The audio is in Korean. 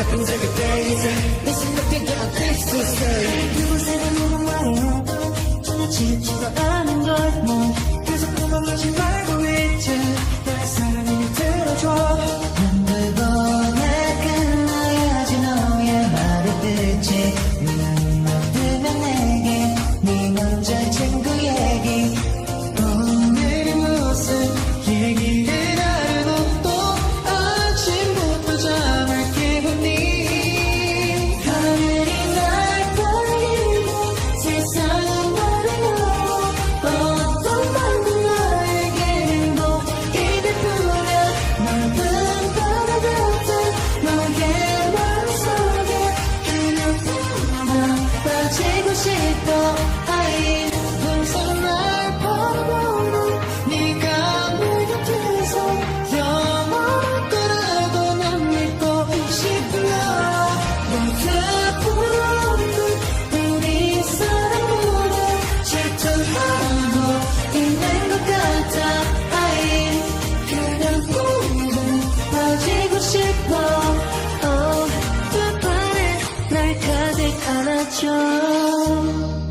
Happens every day 내 실력에 곁에 있었어. 누구세요 누구 말해요 전혀 지치지 않은 걸뭐 계속 도망가지 말고 싶어. oh, 두 팔에 날 가득 안아줘.